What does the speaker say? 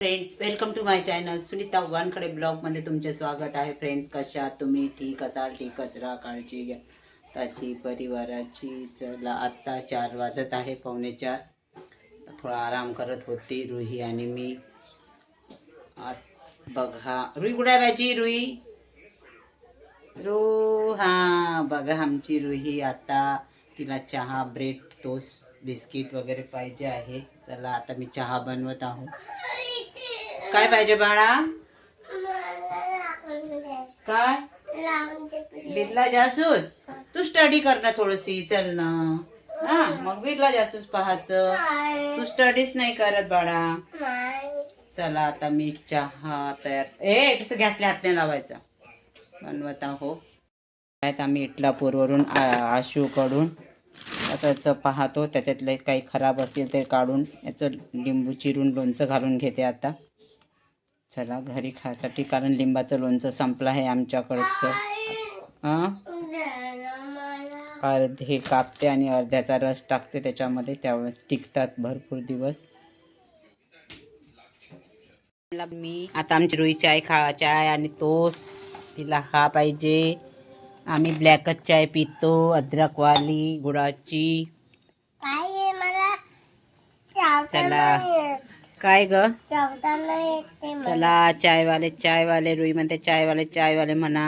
Friends welcome to my channel Sunita Wankhede ब्लॉगमध्ये तुमचे स्वागत आहे. फ्रेंड्स कशा आहात तुम्ही? ठीक असाल? ठीकच राहा. काळजी घ्या. त्याची परिवाराची चला आत्ता चार वाजत आहे. पावणे चार. थोडा आराम करत होती रुही आणि मी. आत बघा. रुई कुठे भाजी रुई? रू हा बघा आमची रुही आता. तिला चहा ब्रेड टोस्ट बिस्किट वगैरे पाहिजे आहे. चला आता मी चहा बनवत आहोत काय पाहिजे बाळा? काय? बिर्ला जासूस? तू स्टडी कर ना थोडीशी चल ना. हा मग बिर्ला जासूस पाहायचं. तू स्टडीच नाही करत बाळा. चला आता मी चहा तयार. ए तसं गॅसला हात नाही लावायचा. बनवत आहो. आम्ही इटलापूरवरून आशूकडून त्याचं पाहतो. त्याच्यातले काही खराब असतील ते काढून याचं लिंबू चिरून लोणचं घालून घेते आता. चला घरी खायसाठी कारण लिंबाचं लोणचं संपलं आहे आमच्याकडचं. हां अर्धे कापते आणि अर्ध्याचा रस टाकते त्याच्यामध्ये त्यावेळेस टिकतात भरपूर दिवस. मी आता आमची रुई चाय खा चाय आणि तोस तिला हा पाहिजे. आम्ही ब्लॅकच चाय पितो अद्रकवाली गुळाची. चला. काय ग? चला चायवाले चायवाले रुई म्हणते चायवाले चायवाले म्हणा.